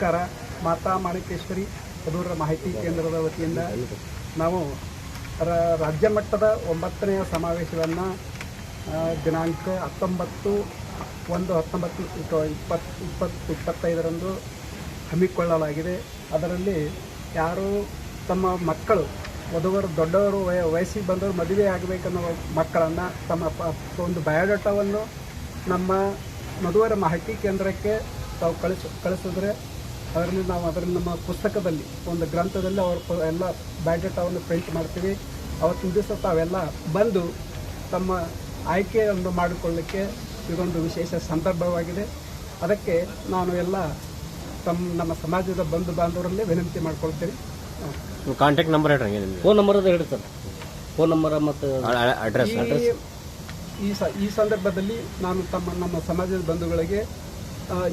ನಮಸ್ಕಾರ. ಮಾತಾ ಮಾಣಿಕೇಶ್ವರಿ ಹದೂರ ಮಾಹಿತಿ ಕೇಂದ್ರದ ವತಿಯಿಂದ ನಾವು ರಾಜ್ಯ ಮಟ್ಟದ ಒಂಬತ್ತನೆಯ ಸಮಾವೇಶವನ್ನು ದಿನಾಂಕ ಹತ್ತೊಂಬತ್ತು, ಒಂದು ಹತ್ತೊಂಬತ್ತು ಇಪ್ಪತ್ತು ಇಪ್ಪತ್ತು, ಇಪ್ಪತ್ತೈದರಂದು ಹಮ್ಮಿಕೊಳ್ಳಲಾಗಿದೆ. ಅದರಲ್ಲಿ ಯಾರು ತಮ್ಮ ಮಕ್ಕಳು, ವಧುವರು, ದೊಡ್ಡವರು, ವಯ, ವಯಸ್ಸಿಗೆ ಬಂದವರು ಮದುವೆ ಆಗಬೇಕನ್ನೋ ಮಕ್ಕಳನ್ನು ತಮ್ಮ ಒಂದು ಬಯೋಡಾಟಾವನ್ನು ನಮ್ಮ ಮಧುವರ ಮಾಹಿತಿ ಕೇಂದ್ರಕ್ಕೆ ತಾವು ಕಳಿಸ್, ಕಳಿಸಿದ್ರೆ ಅದರಲ್ಲಿ ನಾವು ಅದರಲ್ಲಿ ನಮ್ಮ ಪುಸ್ತಕದಲ್ಲಿ ಒಂದು ಗ್ರಂಥದಲ್ಲಿ ಅವ್ರ ಎಲ್ಲ ಬ್ಯಾಡ್ಜೆಟವನ್ನು ಪ್ರಿಂಟ್ ಮಾಡ್ತೀವಿ. ಅವತ್ತಿನ ದಿವಸ ತಾವೆಲ್ಲ ಬಂದು ತಮ್ಮ ಆಯ್ಕೆಯನ್ನು ಮಾಡಿಕೊಳ್ಳಿಕ್ಕೆ ಇದೊಂದು ವಿಶೇಷ ಸಂದರ್ಭವಾಗಿದೆ. ಅದಕ್ಕೆ ನಾನು ಎಲ್ಲ ತಮ್ಮ ನಮ್ಮ ಸಮಾಜದ ಬಂಧು ಬಾಂಧವರಲ್ಲೇ ವಿನಂತಿ ಮಾಡ್ಕೊಳ್ತೀನಿ. ಕಾಂಟ್ಯಾಕ್ಟ್ ನಂಬರ್ ಹೇಳಿ ಫೋನ್ ನಂಬರ್ ಅದು ಹೇಳಿ ಸರ್. ಫೋನ್ ನಂಬರ್ ಮತ್ತು ಅಡ್ರೆಸ್ ಈ ಈ ಸ ಈ ಸಂದರ್ಭದಲ್ಲಿ ನಾನು ತಮ್ಮ ನಮ್ಮ ಸಮಾಜದ ಬಂಧುಗಳಿಗೆ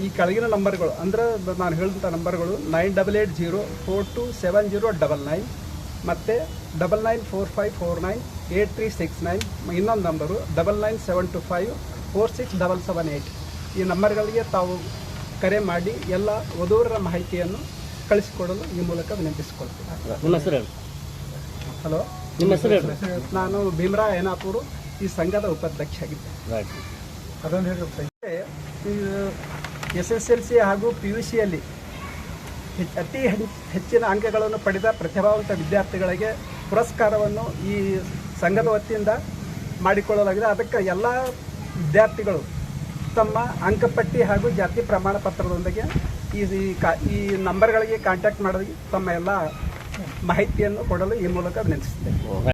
ಈ ಕೆಳಗಿನ ನಂಬರ್ಗಳು ಅಂದರೆ ನಾನು ಹೇಳಿದಂಥ ನಂಬರ್ಗಳು nine double eight zero four two seven zero double nine ಮತ್ತು double nine four five four nine eight three six nine ಇನ್ನೊಂದು number double nine seven two five four six double seven eight ಈ ನಂಬರ್ಗಳಿಗೆ ತಾವು ಕರೆ ಮಾಡಿ ಎಲ್ಲ ವಧುವರರ ಮಾಹಿತಿಯನ್ನು ಕಳಿಸಿಕೊಡಲು ಈ ಮೂಲಕ ವಿನಂತಿಸಿಕೊಳ್ತೀನಿ. ನಿಮ್ಮ ಹೆಸರು ಹೇಳಿ. ಹಲೋ? ನಿಮ್ಮ ಹೆಸರು ಹೇಳಿ. ನಾನು ಭೀಮರಾ ಏನಾಪುರು ಈ ಸಂಘದ ಉಪಾಧ್ಯಕ್ಷ ಆಗಿದ್ದೆ. ರೈಟ್ ಅದೊಂದು ಹೇಳಿ ಎಸ್ ಎಸ್ ಎಲ್ ಸಿ ಹಾಗೂ ಪಿ ಯು ಸಿಯಲ್ಲಿ ಅತಿ ಹೆಚ್- ಹೆಚ್ಚಿನ ಅಂಕಗಳನ್ನು ಪಡೆದ ಪ್ರತಿಭಾವಂತ ವಿದ್ಯಾರ್ಥಿಗಳಿಗೆ ಪುರಸ್ಕಾರವನ್ನು ಈ ಸಂಘದ ವತಿಯಿಂದ ಮಾಡಿಕೊಳ್ಳಲಾಗಿದೆ. ಅದಕ್ಕೆ ಎಲ್ಲ ವಿದ್ಯಾರ್ಥಿಗಳು ತಮ್ಮ ಅಂಕಪಟ್ಟಿ ಹಾಗೂ ಜಾತಿ ಪ್ರಮಾಣ ಪತ್ರದೊಂದಿಗೆ ಈ ಈ ನಂಬರ್ಗಳಿಗೆ ಕಾಂಟ್ಯಾಕ್ಟ್ ಮಾಡಿ ತಮ್ಮ ಎಲ್ಲ ಮಾಹಿತಿಯನ್ನು ಕೊಡಲು ಈ ಮೂಲಕ ವಿನಂತಿಸುತ್ತೇನೆ.